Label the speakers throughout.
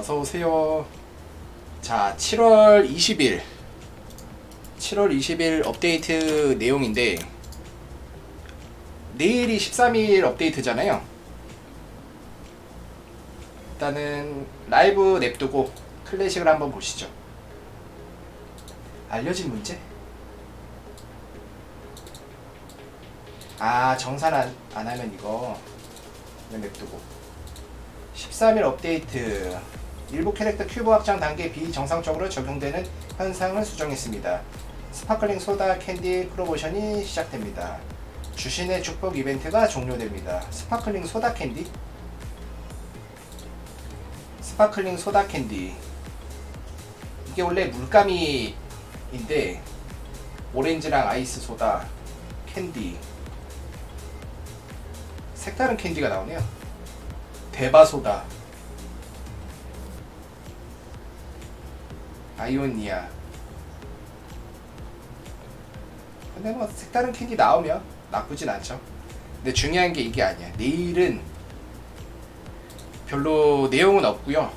Speaker 1: 어서 오세요. 자, 7월 20일. 7월 20일 업데이트 내용인데 내일이 13일 업데이트잖아요. 일단은 라이브 냅두고 클래식을 한번 보시죠. 알려진 문제? 아 정산 안, 안 하면 이거 냅두고 13일 업데이트 일부 캐릭터 큐브 확장 단계 비정상적으로 적용되는 현상을 수정했습니다. 스파클링 소다 캔디 프로모션이 시작됩니다. 주신의 축복 이벤트가 종료됩니다. 스파클링 소다 캔디? 스파클링 소다 캔디 이게 원래 물감이인데 오렌지랑 아이스 소다 캔디 색다른 캔디가 나오네요. 대바소다 아이오니아. 근데 뭐 색다른 캔디 나오면 나쁘진 않죠. 근데 중요한 게 이게 아니야. 내일은 별로 내용은 없고요.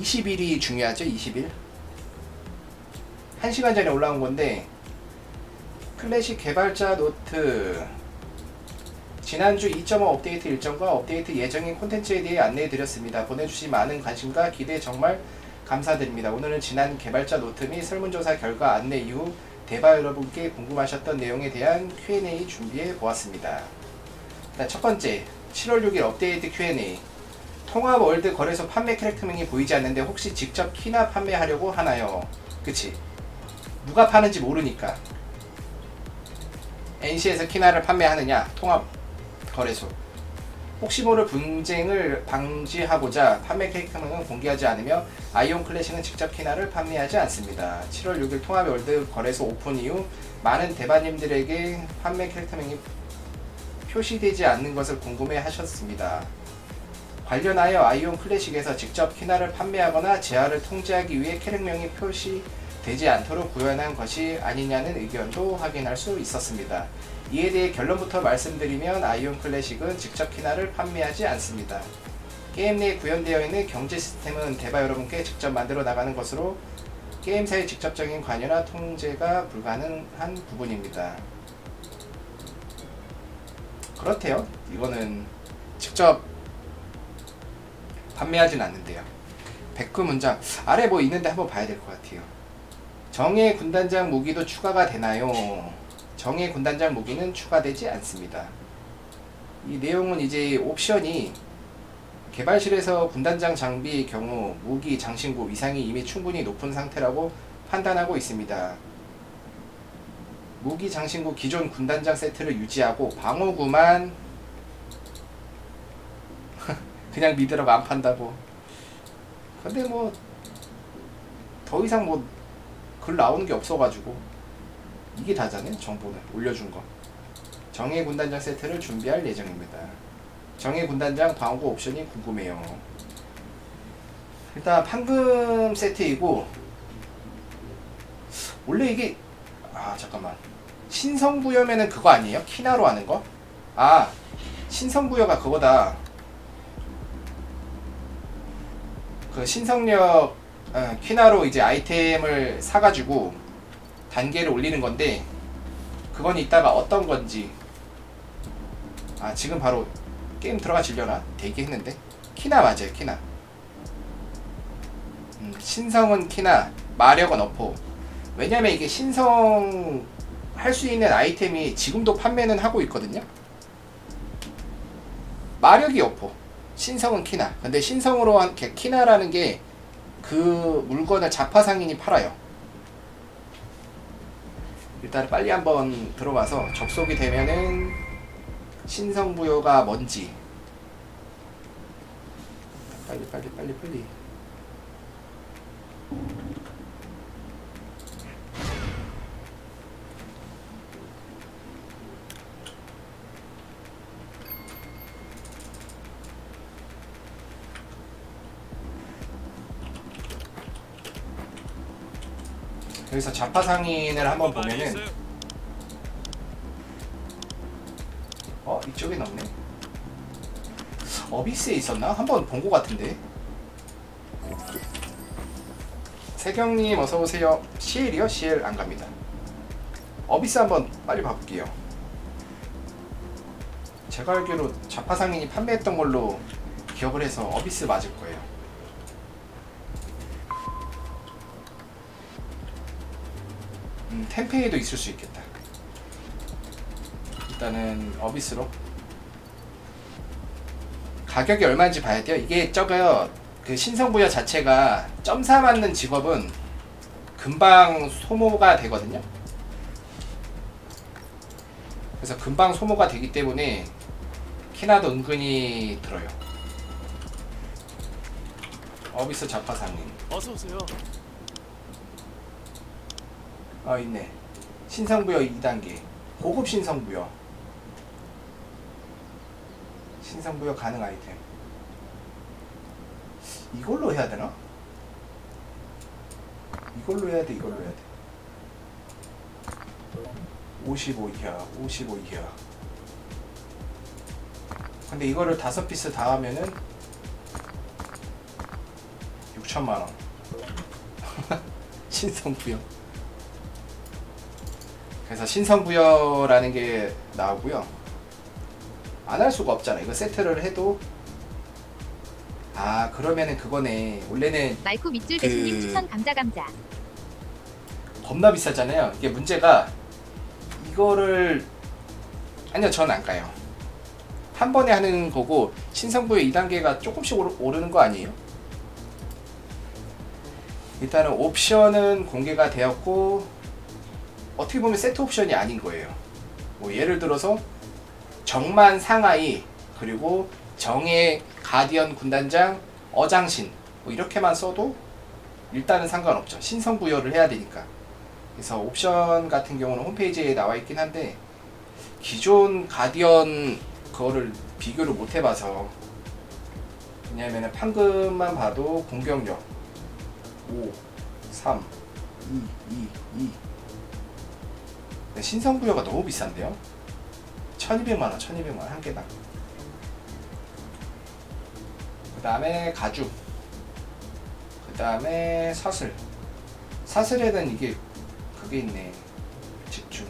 Speaker 1: 20일이 중요하죠 20일. 1시간 전에 올라온 건데 클래식 개발자 노트. 지난주 2.5 업데이트 일정과 업데이트 예정인 콘텐츠에 대해 안내해 드렸습니다. 보내주신 많은 관심과 기대 정말 감사드립니다. 오늘은 지난 개발자 노트 및 설문조사 결과 안내 이후 대바 여러분께 궁금하셨던 내용에 대한 Q&A 준비해 보았습니다. 자, 첫 번째, 7월 6일 업데이트 Q&A. 통합 월드 거래소 판매 캐릭터명이 보이지 않는데 혹시 직접 키나 판매하려고 하나요? 그치? 누가 파는지 모르니까. NC에서 키나를 판매하느냐? 통합 거래소. 혹시 모를 분쟁을 방지하고자 판매 캐릭터명은 공개하지 않으며 아이온 클래식은 직접 키나를 판매하지 않습니다. 7월 6일 통합 월드 거래소 오픈 이후 많은 대바님들에게 판매 캐릭터명이 표시되지 않는 것을 궁금해 하셨습니다. 관련하여 아이온 클래식에서 직접 키나를 판매하거나 재화를 통제하기 위해 캐릭명이 표시되지 않도록 구현한 것이 아니냐는 의견도 확인할 수 있었습니다. 이에 대해 결론부터 말씀드리면 아이온 클래식은 직접 키나를 판매하지 않습니다. 게임 내에 구현되어 있는 경제 시스템은 대바 여러분께 직접 만들어 나가는 것으로 게임사의 직접적인 관여나 통제가 불가능한 부분입니다. 그렇대요. 이거는 직접 판매하진 않는데요. 백구 문장 아래 뭐 있는데 한번 봐야 될 것 같아요. 정예 군단장 무기도 추가가 되나요? 정예 군단장 무기는 추가되지 않습니다. 이 내용은 이제 옵션이 개발실에서 군단장 장비의 경우 무기 장신구 위상이 이미 충분히 높은 상태라고 판단하고 있습니다. 무기 장신구 기존 군단장 세트를 유지하고 방어구만 그냥 믿으라고 안 판다고. 근데 뭐 더 이상 뭐 글 나오는 게 없어가지고 이게 다잖아요 정보는 올려준 거. 정예 군단장 세트를 준비할 예정입니다. 정예 군단장 방어구 옵션이 궁금해요. 일단 판금 세트이고 원래 이게 아 잠깐만 신성부여면은 그거 아니에요? 키나로 하는 거? 아 신성부여가 그거다. 그 신성력 어, 퀴나로 이제 아이템을 사가지고 단계를 올리는 건데 그건 이따가 어떤 건지. 아 지금 바로 게임 들어가 질려나? 대기했는데? 키나 맞아요 키나. 음, 신성은 키나 마력은 어포. 왜냐면 이게 신성 할 수 있는 아이템이 지금도 판매는 하고 있거든요. 마력이 어포 신성은 키나. 근데 신성으로 한 게- 키나라는 게 그 물건을 자파상인이 팔아요 일단 빨리 한번 들어가서 접속이 되면은 신성부여가 뭔지. 빨리 빨리 빨리 빨리 여기서 자파상인을 한번 보면은 어 이쪽에 넣네 어비스에 있었나? 한번 본 것 같은데. 세경님 어서 오세요. CL이요? CL 안 갑니다. 어비스 한번 빨리 봐볼게요. 제가 알기로 자파상인이 판매했던 걸로 기억을 해서 어비스 맞을 거예요. 템페이도 있을 수 있겠다. 일단은 어비스로 가격이 얼마인지 봐야 돼요. 이게 저거 그 신성부여 자체가 점사 맞는 직업은 금방 소모가 되거든요. 그래서 금방 소모가 되기 때문에 키나도 은근히 들어요. 어비스 자파상님.
Speaker 2: 어서 오세요.
Speaker 1: 아 있네. 신성부여 2단계. 고급 신성부여. 신성부여 가능 아이템. 이걸로 해야 되나? 이걸로 해야 돼, 이걸로 해야 돼. 55 이하, 55 이하. 근데 이거를 다섯 피스 다 하면은 6천만 원. 신성부여. 그래서 신성부여라는 게 나오고요. 안 할 수가 없잖아. 이거 세트를 해도 아 그러면은 그거네. 원래는
Speaker 3: 말코 밑줄
Speaker 1: 그-
Speaker 3: 대신님 추천 감자 감자.
Speaker 1: 겁나 비싸잖아요. 이게 문제가 이거를 아니요, 전 안 가요. 한 번에 하는 거고 신성부여 2단계가 조금씩 오르, 오르는 거 아니에요? 일단은 옵션은 공개가 되었고 어떻게 보면 세트 옵션이 아닌 거예요. 뭐 예를 들어서 정만 상하이 그리고 정의 가디언 군단장 어장신 뭐 이렇게만 써도 일단은 상관없죠. 신성 부여를 해야 되니까. 그래서 옵션 같은 경우는 홈페이지에 나와 있긴 한데 기존 가디언 그거를 비교를 못 해봐서 왜냐면은 판금만 봐도 공격력 5, 3, 2, 2, 2 근데 신성부여가 너무 비싼데요? 1200만원, 1200만원 한 개당. 그 다음에 가죽. 그 다음에 사슬. 사슬에는 이게 그게 있네. 집중.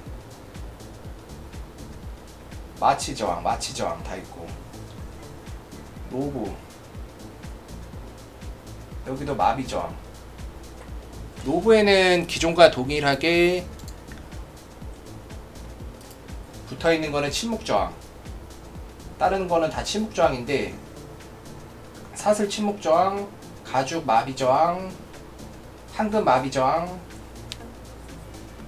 Speaker 1: 마치 저항 마치 저항 다 있고. 로브 여기도 마비 저항. 로브에는 기존과 동일하게 붙어 있는 거는 침묵 저항. 다른 거는 다 침묵 저항인데 사슬 침묵 저항 가죽 마비 저항 황금 마비 저항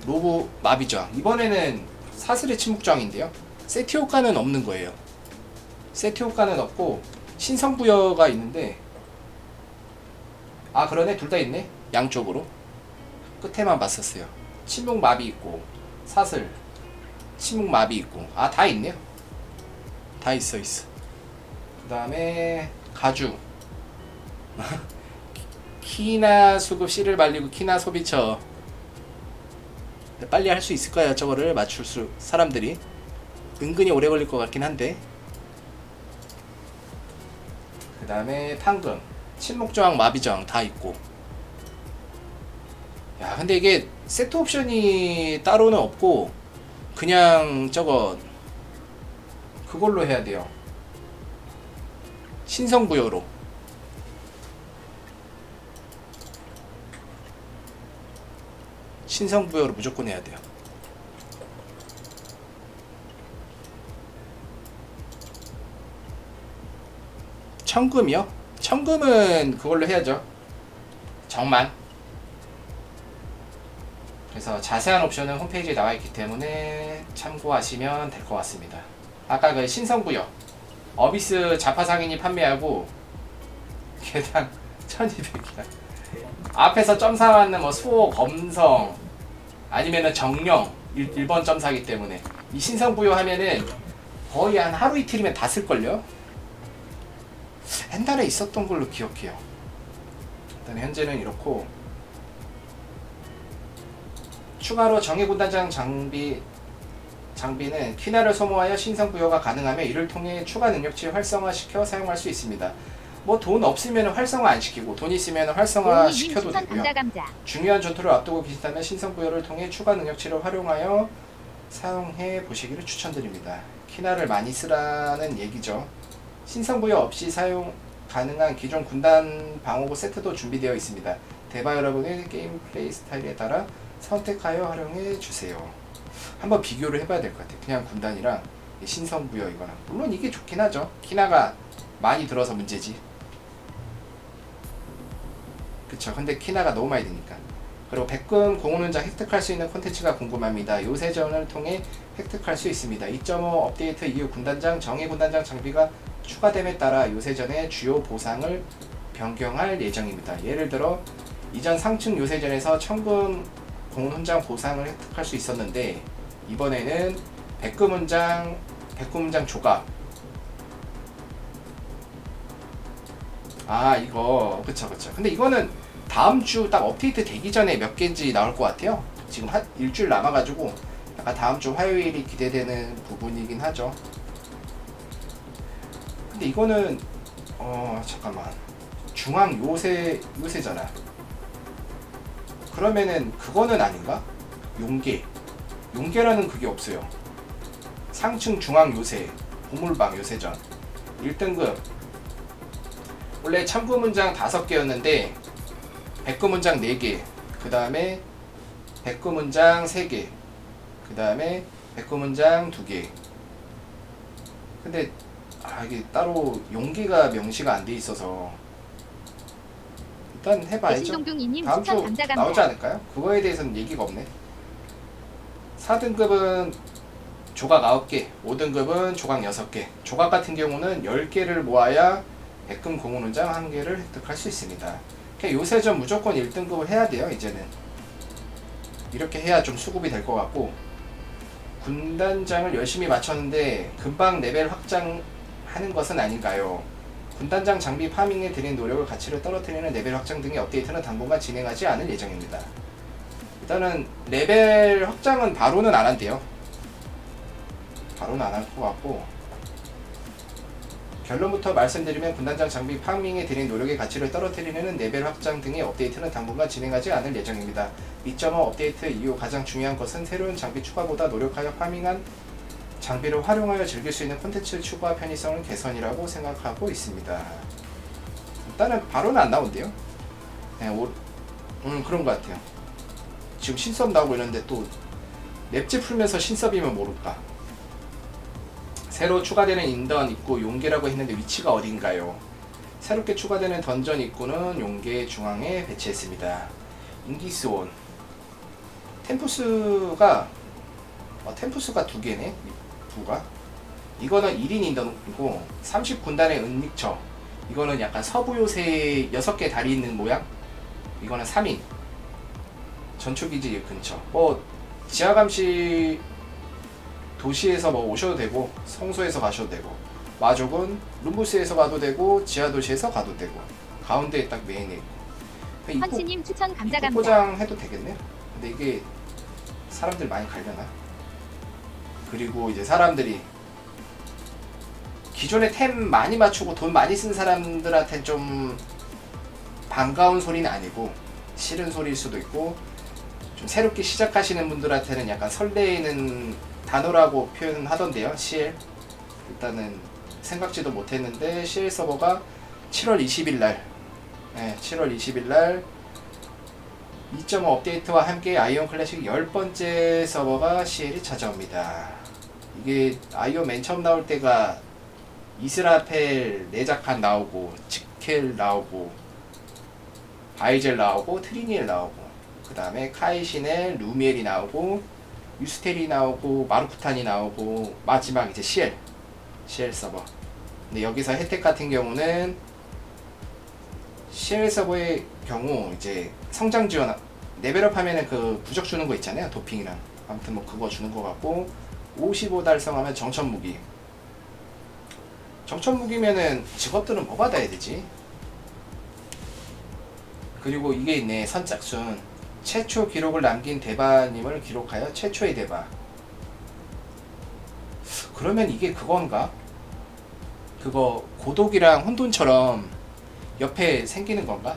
Speaker 1: 로브 마비 저항. 이번에는 사슬의 침묵 저항인데요. 세트 효과는 없는 거예요. 세트 효과는 없고 신성 부여가 있는데 아 그러네. 둘 다 있네. 양쪽으로. 끝에만 봤었어요. 침묵 마비 있고 사슬 침묵 마비 있고. 아 다 있네요. 다 있어 있어. 그 다음에 가죽. 키나 수급 씨를 말리고 키나 소비처 빨리 할 수 있을 거예요 저거를. 맞출 수 사람들이. 은근히 오래 걸릴 것 같긴 한데. 그 다음에 판금 침묵저항 마비저항 다 있고. 야 근데 이게 세트 옵션이 따로는 없고 그냥 저거 그걸로 해야 돼요 신성부여로 신성부여로 무조건 해야 돼요 청금이요? 청금은 그걸로 해야죠. 정만. 그래서 자세한 옵션은 홈페이지에 나와 있기 때문에 참고하시면 될 것 같습니다. 아까 그 신성부여 어비스 자파상인이 판매하고 개당 1200이야. 앞에서 점사 맞는 뭐 수호 검성 아니면은 정령 1, 번 점사기 때문에 이 신성부여 하면은 거의 한 하루 이틀이면 다 쓸걸요? 옛날에 있었던 걸로 기억해요. 일단 현재는 이렇고 추가로 정예군단장 장비 장비는 키나를 소모하여 신성 부여가 가능하며 이를 통해 추가 능력치 활성화시켜 사용할 수 있습니다. 뭐 돈 없으면 활성화 안 시키고 돈 있으면 활성화 시켜도 되고요. 중요한 전투를 앞두고 계시다면 신성 부여를 통해 추가 능력치를 활용하여 사용해 보시기를 추천드립니다. 키나를 많이 쓰라는 얘기죠. 신성 부여 없이 사용 가능한 기존 군단 방어구 세트도 준비되어 있습니다. 대바 여러분의 게임 플레이 스타일에 따라 선택하여 활용해 주세요. 한번 비교를 해봐야 될 것 같아요. 그냥 군단이랑 이 신성 부여 이거랑 물론 이게 좋긴 하죠. 키나가 많이 들어서 문제지. 그쵸. 근데 키나가 너무 많이 드니까. 그리고 백금 공훈훈장 획득할 수 있는 콘텐츠가 궁금합니다. 요새전을 통해 획득할 수 있습니다. 2.5 업데이트 이후 군단장, 정예 군단장 장비가 추가됨에 따라 요새전의 주요 보상을 변경할 예정입니다. 예를 들어 이전 상층 요새전에서 청금 공훈훈장 보상을 획득할 수 있었는데 이번에는 백금훈장, 백금훈장 조각. 아 이거. 그쵸 그쵸. 근데 이거는 다음 주 딱 업데이트 되기 전에 몇 개인지 나올 것 같아요. 지금 한 일주일 남아가지고 약간 다음 주 화요일이 기대되는 부분이긴 하죠. 근데 이거는 어 잠깐만. 중앙 요새 요새잖아 그러면은 그거는 아닌가? 용계. 용계라는 그게 없어요. 상층 중앙 요새 보물방 요새전. 1등급. 원래 참고 문장 5개였는데 백구 문장 4개 그 다음에 백구 문장 3개 그 다음에 백구 문장 2개. 근데 아 이게 따로 용기가 명시가 안 돼 있어서 일단 해봐야죠 다음 주
Speaker 2: 추천 감자 감자.
Speaker 1: 나오지 않을까요? 그거에 대해서는 얘기가 없네 4등급은 조각 9개 5등급은 조각 6개 조각 같은 경우는 10개를 모아야 백금 공훈훈장 한 개를 획득할 수 있습니다. 요새 좀 무조건 1등급을 해야 돼요, 이제는. 이렇게 해야 좀 수급이 될 것 같고 군단장을 열심히 맞췄는데 금방 레벨 확장하는 것은 아닌가요? 군단장 장비 파밍에 들인 노력을 가치를 떨어뜨리는 레벨 확장 등의 업데이트는 당분간 진행하지 않을 예정입니다. 일단은 레벨 확장은 바로는 안 한대요. 바로는 안 할 것 같고 결론부터 말씀드리면 군단장 장비 파밍에 들인 노력의 가치를 떨어뜨리는 레벨 확장 등의 업데이트는 당분간 진행하지 않을 예정입니다. 2.5 업데이트 이후 가장 중요한 것은 새로운 장비 추가보다 노력하여 파밍한 장비를 활용하여 즐길 수 있는 콘텐츠 추가 편의성을 개선이라고 생각하고 있습니다. 일단은 바로는 안 나온대요. 네, 오, 음 그런 것 같아요. 지금 신섭 나오고 있는데 또 맵지 풀면서 신섭이면 모를까. 새로 추가되는 인던 입구 용계라고 했는데 위치가 어딘가요? 새롭게 추가되는 던전 입구는 용계 중앙에 배치했습니다. 인기스온 템푸스가 어, 템푸스가 두 개네 입구가? 이거는 1인 인던이고 30군단의 은닉처 이거는 약간 서부 요새 6개 다리 있는 모양? 이거는 3인. 전초기지 근처. 뭐 지하감시 도시에서 뭐 오셔도 되고 성소에서 가셔도 되고 마족은 룸부스에서 가도 되고 지하 도시에서 가도 되고 가운데에 딱 메인에 있고. 입구,
Speaker 2: 헌치님 추천 감자 감자.
Speaker 1: 포장해도 되겠네요. 근데 이게 사람들 많이 갈려나 그리고 이제 사람들이 기존에 템 많이 맞추고 돈 많이 쓴 사람들한테 좀 반가운 소리는 아니고 싫은 소리일 수도 있고 좀 새롭게 시작하시는 분들한테는 약간 설레이는 단어라고 표현하던데요. CL 일단은 생각지도 못했는데 CL 서버가 7월 20일 날, 네, 7월 20일 날 2.5 업데이트와 함께 아이온 클래식 10번째 서버가 CL이 찾아옵니다. 이게 아이온 맨 처음 나올 때가 이스라펠 네자칸 나오고 지켈 나오고 바이젤 나오고 트리니엘 나오고 그 다음에 카이신엘 루미엘이 나오고 유스텔이 나오고 마루쿠탄이 나오고 마지막 이제 CL CL 서버. 근데 여기서 혜택 같은 경우는 CL 서버의 경우 이제 성장 지원 레벨업 하면은 그 부적 주는 거 있잖아요 도핑이랑. 아무튼 뭐 그거 주는 거 같고 55 달성하면 정천 무기 정천 무기면은 직업들은 뭐 받아야 되지? 그리고 이게 있네 선착순 최초 기록을 남긴 대바님을 기록하여 최초의 대바 그러면 이게 그건가? 그거 고독이랑 혼돈처럼 옆에 생기는 건가?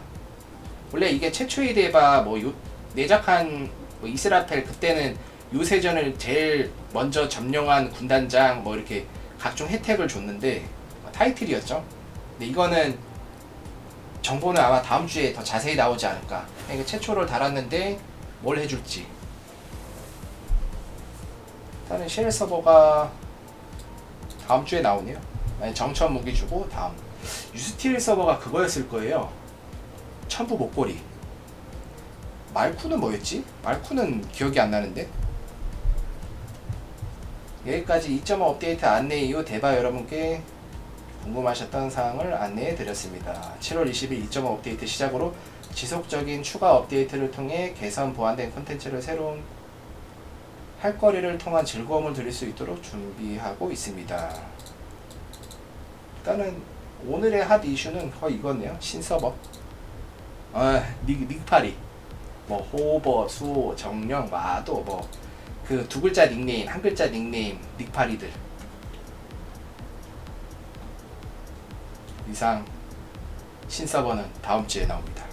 Speaker 1: 원래 이게 최초의 대바 뭐 요, 내작한 뭐 이스라펠 그때는 요새전을 제일 먼저 점령한 군단장 뭐 이렇게 각종 혜택을 줬는데 뭐 타이틀이었죠. 근데 이거는 정보는 아마 다음 주에 더 자세히 나오지 않을까. 그러니까 최초를 달았는데 뭘 해줄지. 일단은 쉘 서버가 다음 주에 나오네요. 정천 무기 주고 다음. 유스틸 서버가 그거였을 거예요. 천부 목걸이. 말쿠는 뭐였지? 말쿠는 기억이 안 나는데. 여기까지 2.5 업데이트 안내 이후 대바 여러분께 궁금하셨던 사항을 안내해 드렸습니다. 7월 20일 2.5 업데이트 시작으로 지속적인 추가 업데이트를 통해 개선 보완된 콘텐츠를 새로운 할 거리를 통한 즐거움을 드릴 수 있도록 준비하고 있습니다. 일단은 오늘의 핫 이슈는 거의 이거네요. 신서버. 아, 닉, 닉파리. 뭐 호버, 수호, 정령, 마도 뭐 그 두 글자 닉네임, 한 글자 닉네임, 닉파리들. 이상 신서버는 다음 주에 나옵니다.